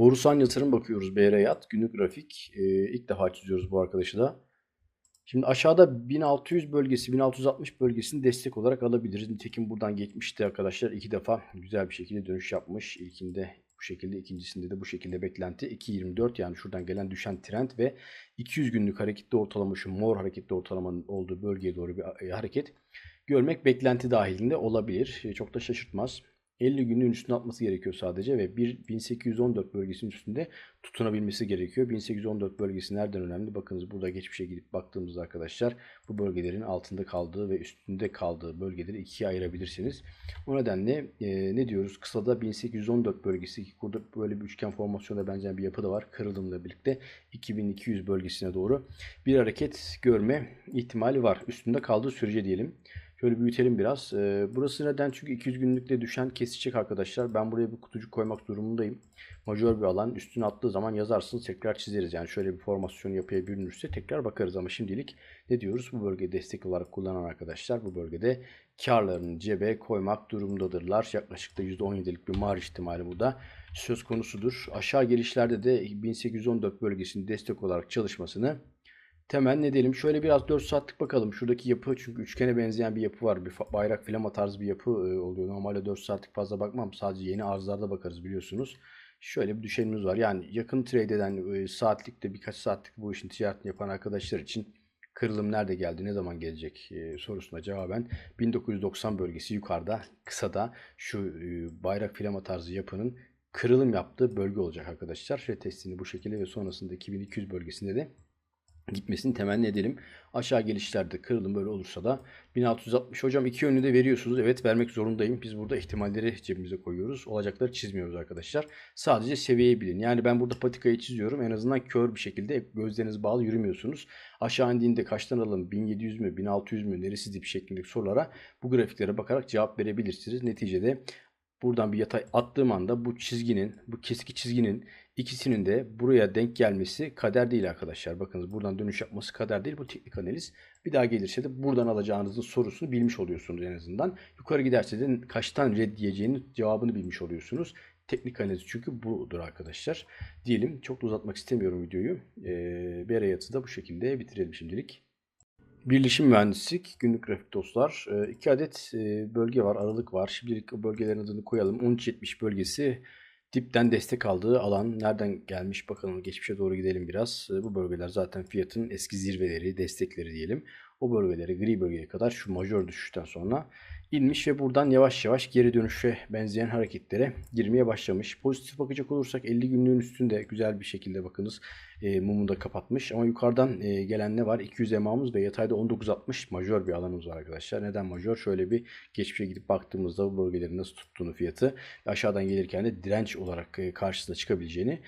Borusan yatırım bakıyoruz BR Yat. Günlük grafik. Ee, ilk defa çiziyoruz bu arkadaşı da. Şimdi aşağıda 1600 bölgesi, 1660 bölgesini destek olarak alabiliriz. Nitekim buradan geçmişti arkadaşlar. iki defa güzel bir şekilde dönüş yapmış. İlkinde bu şekilde, ikincisinde de bu şekilde beklenti. 2.24 yani şuradan gelen düşen trend ve 200 günlük hareketli ortalama şu mor hareketli ortalamanın olduğu bölgeye doğru bir e, hareket görmek beklenti dahilinde olabilir. E, Çok da şaşırtmaz. 50 günün üstüne atması gerekiyor sadece ve bir 1814 bölgesinin üstünde tutunabilmesi gerekiyor. 1814 bölgesi nereden önemli? Bakınız burada geçmişe gidip baktığımızda arkadaşlar bu bölgelerin altında kaldığı ve üstünde kaldığı bölgeleri ikiye ayırabilirsiniz. O nedenle e, ne diyoruz? Kısada 1814 bölgesi ki burada böyle bir üçgen formasyonda benzer bir yapı da var. Kırılımla birlikte 2200 bölgesine doğru bir hareket görme ihtimali var. Üstünde kaldığı sürece diyelim. Şöyle büyütelim biraz. Ee, burası neden? Çünkü 200 günlükte düşen kesecek arkadaşlar. Ben buraya bir kutucuk koymak durumundayım. Majör bir alan. Üstüne attığı zaman yazarsınız tekrar çizeriz. Yani şöyle bir formasyon yapıya bürünürse tekrar bakarız. Ama şimdilik ne diyoruz? Bu bölgeyi destek olarak kullanan arkadaşlar bu bölgede karlarını cebe koymak durumundadırlar. Yaklaşık da %17'lik bir marj ihtimali burada söz konusudur. Aşağı gelişlerde de 1814 bölgesinin destek olarak çalışmasını temenni edelim. Şöyle biraz 4 saatlik bakalım. Şuradaki yapı çünkü üçgene benzeyen bir yapı var. Bir bayrak flama tarzı bir yapı e, oluyor. Normalde 4 saatlik fazla bakmam. Sadece yeni arzlarda bakarız biliyorsunuz. Şöyle bir düşenimiz var. Yani yakın trade eden e, saatlikte birkaç saatlik bu işin ticaretini yapan arkadaşlar için kırılım nerede geldi, ne zaman gelecek e, sorusuna cevaben 1990 bölgesi yukarıda kısada şu bayrak flama tarzı yapının kırılım yaptığı bölge olacak arkadaşlar. Retestini bu şekilde ve sonrasında 2200 bölgesinde de gitmesini temenni edelim. Aşağı gelişlerde kırılım böyle olursa da 1660 hocam iki yönlü de veriyorsunuz. Evet vermek zorundayım. Biz burada ihtimalleri cebimize koyuyoruz. Olacakları çizmiyoruz arkadaşlar. Sadece seviyeyi bilin. Yani ben burada patikayı çiziyorum. En azından kör bir şekilde gözleriniz bağlı yürümüyorsunuz. Aşağı indiğinde kaçtan alalım? 1700 mü? 1600 mü? Neresi dip şeklindeki sorulara bu grafiklere bakarak cevap verebilirsiniz. Neticede buradan bir yatay attığım anda bu çizginin, bu keski çizginin ikisinin de buraya denk gelmesi kader değil arkadaşlar. Bakınız buradan dönüş yapması kader değil. Bu teknik analiz. Bir daha gelirse de buradan alacağınızın sorusunu bilmiş oluyorsunuz en azından. Yukarı giderse de kaçtan red diyeceğinin cevabını bilmiş oluyorsunuz. Teknik analiz çünkü budur arkadaşlar. Diyelim çok da uzatmak istemiyorum videoyu. Ee, Berayat'ı da bu şekilde bitirelim şimdilik. Birleşim mühendislik, günlük grafik dostlar. Ee, iki adet e, bölge var, aralık var. Şimdilik bölgelerin adını koyalım. 13.70 bölgesi dipten destek aldığı alan nereden gelmiş bakalım. Geçmişe doğru gidelim biraz. Ee, Bu bölgeler zaten fiyatın eski zirveleri, destekleri diyelim. O bölgeleri gri bölgeye kadar şu majör düşüşten sonra inmiş ve buradan yavaş yavaş geri dönüşe benzeyen hareketlere girmeye başlamış. Pozitif bakacak olursak 50 günlüğün üstünde güzel bir şekilde bakınız e, mumu da kapatmış. Ama yukarıdan e, gelen ne var? 200 EMA'mız ve yatayda 19.60 majör bir alanımız var arkadaşlar. Neden majör? Şöyle bir geçmişe gidip baktığımızda bu bölgelerin nasıl tuttuğunu fiyatı aşağıdan gelirken de direnç olarak e, karşısına çıkabileceğini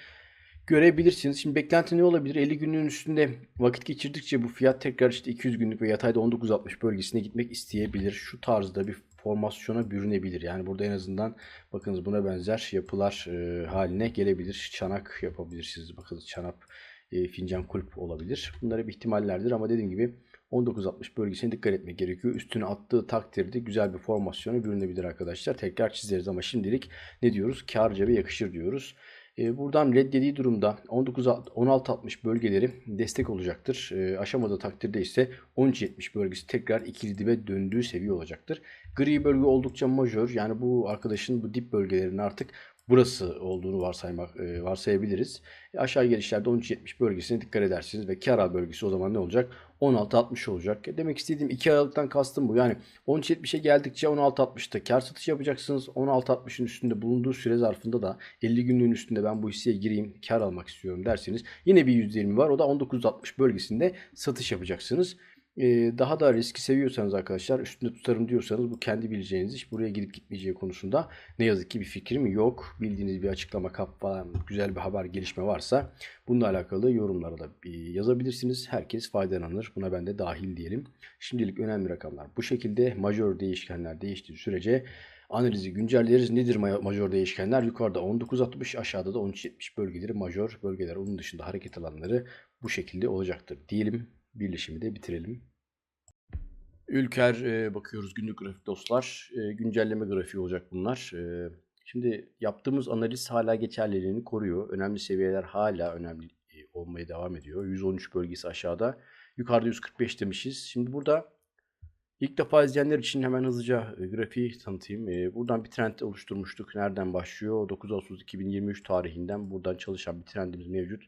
görebilirsiniz. Şimdi beklenti ne olabilir? 50 günlüğün üstünde vakit geçirdikçe bu fiyat tekrar işte 200 günlük ve yatayda 19.60 bölgesine gitmek isteyebilir. Şu tarzda bir formasyona bürünebilir. Yani burada en azından bakınız buna benzer yapılar e, haline gelebilir. Çanak yapabilirsiniz. Bakınız çanak, e, fincan kulp olabilir. Bunlar bir ihtimallerdir ama dediğim gibi 19.60 bölgesine dikkat etmek gerekiyor. Üstüne attığı takdirde güzel bir formasyona bürünebilir arkadaşlar. Tekrar çizeriz ama şimdilik ne diyoruz? Kar cebe yakışır diyoruz. E, Buradan reddediği durumda 19 16.60 bölgeleri destek olacaktır. E, Aşamadığı takdirde ise 13.70 bölgesi tekrar ikili dibe döndüğü seviye olacaktır. Gri bölge oldukça majör. Yani bu arkadaşın bu dip bölgelerinin artık burası olduğunu varsaymak e, varsayabiliriz. E, Aşağı gelişlerde 13.70 bölgesine dikkat edersiniz ve kar bölgesi o zaman ne olacak? 16.60 olacak. E, Demek istediğim 2 Aralık'tan kastım bu. Yani 13.70'e geldikçe 16.60'ta kar satış yapacaksınız. 16.60'ın üstünde bulunduğu süre zarfında da 50 günlüğün üstünde ben bu hisseye gireyim kar almak istiyorum derseniz yine bir %20 var. O da 19.60 bölgesinde satış yapacaksınız. Daha da riski seviyorsanız arkadaşlar üstünde tutarım diyorsanız bu kendi bileceğiniz iş. Buraya gidip gitmeyeceği konusunda ne yazık ki bir fikrim yok. Bildiğiniz bir açıklama kap falan güzel bir haber gelişme varsa bununla alakalı yorumlara da yazabilirsiniz. Herkes faydalanır. Buna ben de dahil diyelim. Şimdilik önemli rakamlar bu şekilde. Majör değişkenler değiştiği sürece analizi güncelleriz. Nedir ma- majör değişkenler? Yukarıda 19.60 aşağıda da 13.70 bölgeleri majör bölgeler. Onun dışında hareket alanları bu şekilde olacaktır diyelim. Birleşimi de bitirelim. Ülker e, bakıyoruz günlük grafik dostlar. E, güncelleme grafiği olacak bunlar. E, Şimdi yaptığımız analiz hala geçerliliğini koruyor. Önemli seviyeler hala önemli e, olmaya devam ediyor. 113 bölgesi aşağıda. Yukarıda 145 demişiz. Şimdi burada ilk defa izleyenler için hemen hızlıca e, grafiği tanıtayım. E, buradan bir trend oluşturmuştuk. Nereden başlıyor? 9 Ağustos 2023 tarihinden buradan çalışan bir trendimiz mevcut.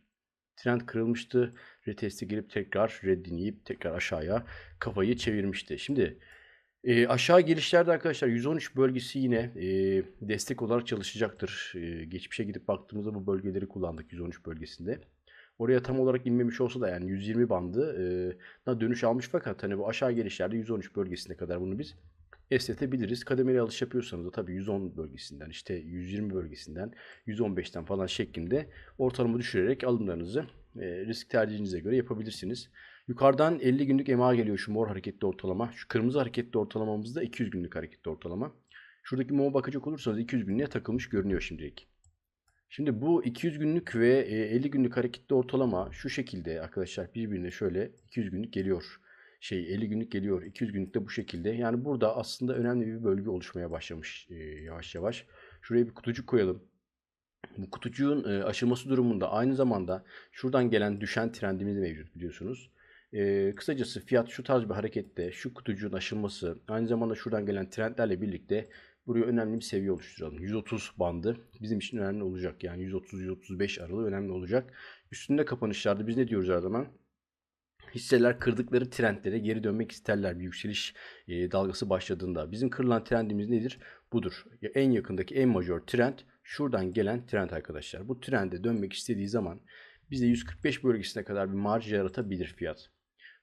Trend kırılmıştı. Reteste girip tekrar reddinleyip tekrar aşağıya kafayı çevirmişti. Şimdi e, aşağı gelişlerde arkadaşlar 113 bölgesi yine e, destek olarak çalışacaktır. E, geçmişe gidip baktığımızda bu bölgeleri kullandık 113 bölgesinde. Oraya tam olarak inmemiş olsa da yani 120 bandı e, dönüş almış fakat hani bu aşağı gelişlerde 113 bölgesine kadar bunu biz esnetebiliriz. Kademeli alış yapıyorsanız da tabii 110 bölgesinden işte 120 bölgesinden 115'ten falan şeklinde ortalama düşürerek alımlarınızı e, risk tercihinize göre yapabilirsiniz. Yukarıdan 50 günlük EMA geliyor şu mor hareketli ortalama. Şu kırmızı hareketli ortalamamız da 200 günlük hareketli ortalama. Şuradaki muma bakacak olursanız 200 günlüğe takılmış görünüyor şimdilik. Şimdi bu 200 günlük ve e, 50 günlük hareketli ortalama şu şekilde arkadaşlar birbirine şöyle 200 günlük geliyor. Şey 50 günlük geliyor. 200 günlük de bu şekilde. Yani burada aslında önemli bir bölge oluşmaya başlamış e, yavaş yavaş. Şuraya bir kutucuk koyalım. Bu kutucuğun e, aşılması durumunda aynı zamanda şuradan gelen düşen trendimiz mevcut biliyorsunuz. E, kısacası fiyat şu tarz bir harekette şu kutucuğun aşılması aynı zamanda şuradan gelen trendlerle birlikte buraya önemli bir seviye oluşturalım. 130 bandı bizim için önemli olacak. Yani 130-135 aralığı önemli olacak. Üstünde kapanışlarda biz ne diyoruz her zaman? Hisseler kırdıkları trendlere geri dönmek isterler bir yükseliş e, dalgası başladığında. Bizim kırılan trendimiz nedir? Budur. Ya En yakındaki en majör trend şuradan gelen trend arkadaşlar. Bu trende dönmek istediği zaman bize 145 bölgesine kadar bir marj yaratabilir fiyat.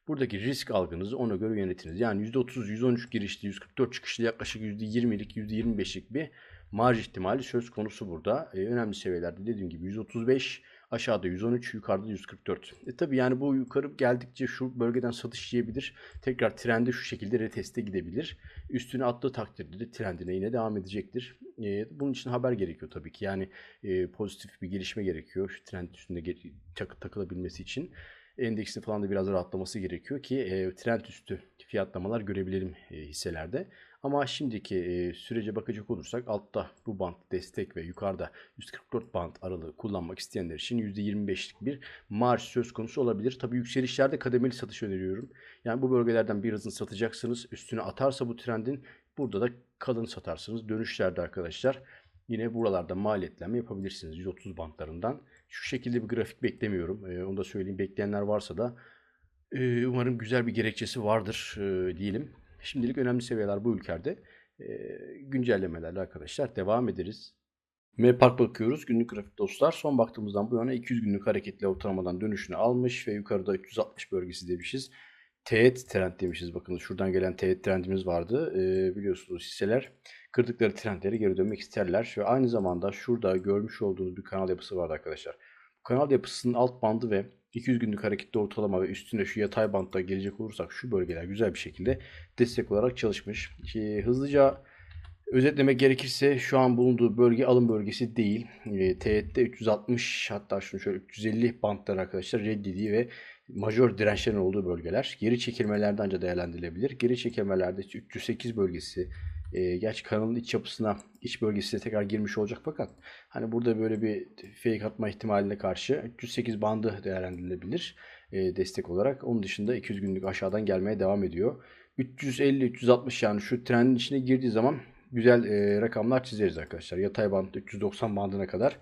Buradaki risk algınızı ona göre yönetiniz. Yani %30, %13 girişli, 144 çıkışlı yaklaşık %20'lik, %25'lik bir marj ihtimali söz konusu burada. Ee, önemli seviyelerde dediğim gibi 135, aşağıda 113, yukarıda 144. E tabi yani bu yukarı geldikçe şu bölgeden satış yiyebilir. Tekrar trendi şu şekilde reteste gidebilir. Üstüne attığı takdirde de trendine yine devam edecektir. E, bunun için haber gerekiyor tabii ki. Yani e, pozitif bir gelişme gerekiyor şu trend üstünde tak- takılabilmesi için endeksin falan da biraz rahatlaması gerekiyor ki e, trend üstü fiyatlamalar görebilelim e, hisselerde. Ama şimdiki sürece bakacak olursak altta bu band destek ve yukarıda 144 band aralığı kullanmak isteyenler için %25'lik bir marj söz konusu olabilir. Tabii yükselişlerde kademeli satış öneriyorum. Yani bu bölgelerden birazını satacaksınız. Üstüne atarsa bu trendin burada da kalın satarsınız. Dönüşlerde arkadaşlar yine buralarda maliyetlenme yapabilirsiniz 130 bantlarından. Şu şekilde bir grafik beklemiyorum. Onu da söyleyeyim. Bekleyenler varsa da umarım güzel bir gerekçesi vardır diyelim. Şimdilik önemli seviyeler bu ülkelerde. E, güncellemelerle arkadaşlar devam ederiz. M-Park bakıyoruz. Günlük grafik dostlar. Son baktığımızdan bu yana 200 günlük hareketli ortalamadan dönüşünü almış ve yukarıda 360 bölgesi demişiz. Teğet trend demişiz. Bakın şuradan gelen teğet trendimiz vardı. E, biliyorsunuz hisseler kırdıkları trendleri geri dönmek isterler. Ve aynı zamanda şurada görmüş olduğunuz bir kanal yapısı vardı arkadaşlar. Bu kanal yapısının alt bandı ve 200 günlük hareketli ortalama ve üstüne şu yatay bantta gelecek olursak şu bölgeler güzel bir şekilde destek olarak çalışmış. Şey, hızlıca özetlemek gerekirse şu an bulunduğu bölge alım bölgesi değil. E, teğette 360 hatta şunu şöyle 350 bantlar arkadaşlar reddediği ve majör dirençlerin olduğu bölgeler. Geri çekilmelerde ancak değerlendirilebilir. Geri çekilmelerde 308 bölgesi e, gerçi kanalın iç yapısına, iç bölgesine tekrar girmiş olacak fakat hani burada böyle bir fake atma ihtimaline karşı 308 bandı değerlendirilebilir e, destek olarak. Onun dışında 200 günlük aşağıdan gelmeye devam ediyor. 350-360 yani şu trendin içine girdiği zaman güzel e, rakamlar çizeriz arkadaşlar. Yatay band 390 bandına kadar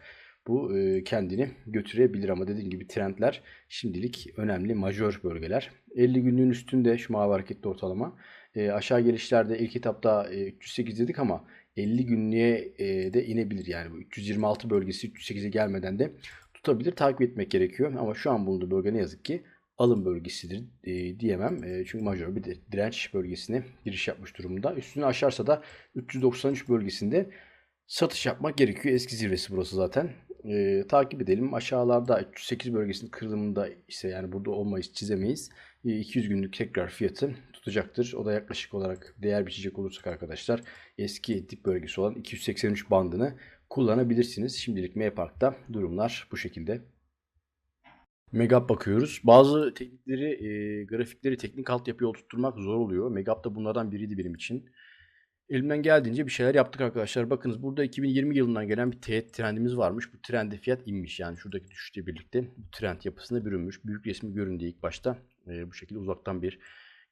bu e, kendini götürebilir ama dediğim gibi trendler şimdilik önemli majör bölgeler. 50 günlüğün üstünde şu mavi hareketli ortalama. E, aşağı gelişlerde ilk etapta e, 308 dedik ama 50 günlüğe e, de inebilir. Yani bu 326 bölgesi 308'e gelmeden de tutabilir. Takip etmek gerekiyor. Ama şu an bulunduğu bölge ne yazık ki alım bölgesidir e, diyemem. E, çünkü majör bir direnç bölgesine giriş yapmış durumda. Üstünü aşarsa da 393 bölgesinde satış yapmak gerekiyor. Eski zirvesi burası zaten. E, takip edelim. Aşağılarda 308 bölgesinin kırılımında ise yani burada olmayız çizemeyiz. E, 200 günlük tekrar fiyatı tutacaktır. O da yaklaşık olarak değer biçecek olursak arkadaşlar eski dip bölgesi olan 283 bandını kullanabilirsiniz. Şimdilik M-Park'ta durumlar bu şekilde. Megap bakıyoruz. Bazı teknikleri, e, grafikleri teknik altyapıya oturtturmak zor oluyor. Megap da bunlardan biriydi benim için. Elimden geldiğince bir şeyler yaptık arkadaşlar. Bakınız burada 2020 yılından gelen bir teğet trendimiz varmış. Bu trende fiyat inmiş. Yani şuradaki düşüşle birlikte bu trend yapısına bürünmüş. Büyük resmi göründü ilk başta. Ee, bu şekilde uzaktan bir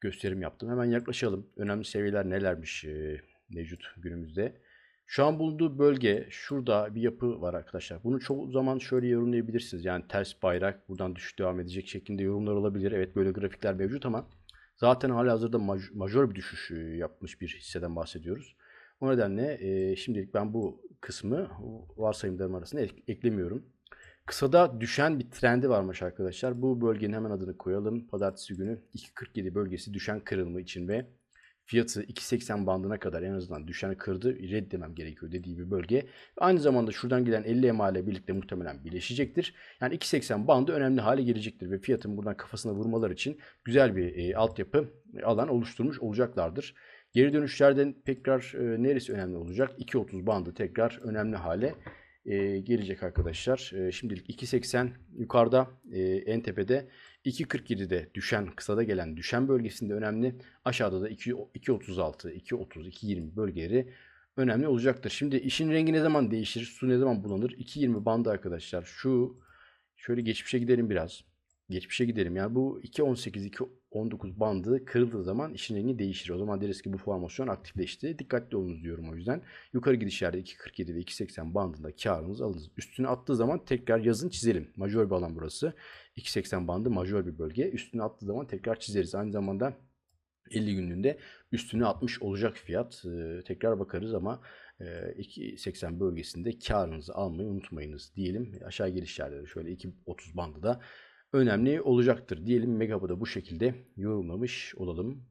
gösterim yaptım. Hemen yaklaşalım. Önemli seviyeler nelermiş e, mevcut günümüzde. Şu an bulunduğu bölge şurada bir yapı var arkadaşlar. Bunu çoğu zaman şöyle yorumlayabilirsiniz. Yani ters bayrak buradan düşüş devam edecek şeklinde yorumlar olabilir. Evet böyle grafikler mevcut ama zaten hala hazırda maj- majör bir düşüş e, yapmış bir hisseden bahsediyoruz. O nedenle e, şimdilik ben bu kısmı varsayımlarım arasında ek- eklemiyorum. Kısada düşen bir trendi varmış arkadaşlar. Bu bölgenin hemen adını koyalım. Pazartesi günü 2.47 bölgesi düşen kırılma için ve fiyatı 2.80 bandına kadar en azından düşen kırdı reddemem gerekiyor dediği bir bölge. Aynı zamanda şuradan gelen 50 EMA ile birlikte muhtemelen birleşecektir. Yani 2.80 bandı önemli hale gelecektir ve fiyatın buradan kafasına vurmalar için güzel bir e, altyapı e, alan oluşturmuş olacaklardır. Geri dönüşlerden tekrar e, neresi önemli olacak? 2.30 bandı tekrar önemli hale e, gelecek arkadaşlar. E, şimdilik 2.80 yukarıda e, en tepede 2.47'de düşen kısada gelen düşen bölgesinde önemli. Aşağıda da 2 2.36, 2.30, 2.20 bölgeleri önemli olacaktır. Şimdi işin rengi ne zaman değişir? Su ne zaman bulanır? 2.20 bandı arkadaşlar. Şu şöyle geçmişe gidelim biraz. Geçmişe gidelim. Yani bu 2.18, 2.19 bandı kırıldığı zaman işin rengi değişir. O zaman deriz ki bu formasyon aktifleşti. Dikkatli olunuz diyorum o yüzden. Yukarı gidişlerde 2.47 ve 2.80 bandında karınızı alınız. Üstüne attığı zaman tekrar yazın çizelim. Majör bir alan burası. 2.80 bandı majör bir bölge. Üstüne attığı zaman tekrar çizeriz. Aynı zamanda 50 günlüğünde üstüne atmış olacak fiyat. Ee, tekrar bakarız ama e, 2.80 bölgesinde karınızı almayı unutmayınız diyelim. Aşağı gelişlerde de şöyle 2.30 bandı da önemli olacaktır diyelim. Megabı da bu şekilde yorumlamış olalım.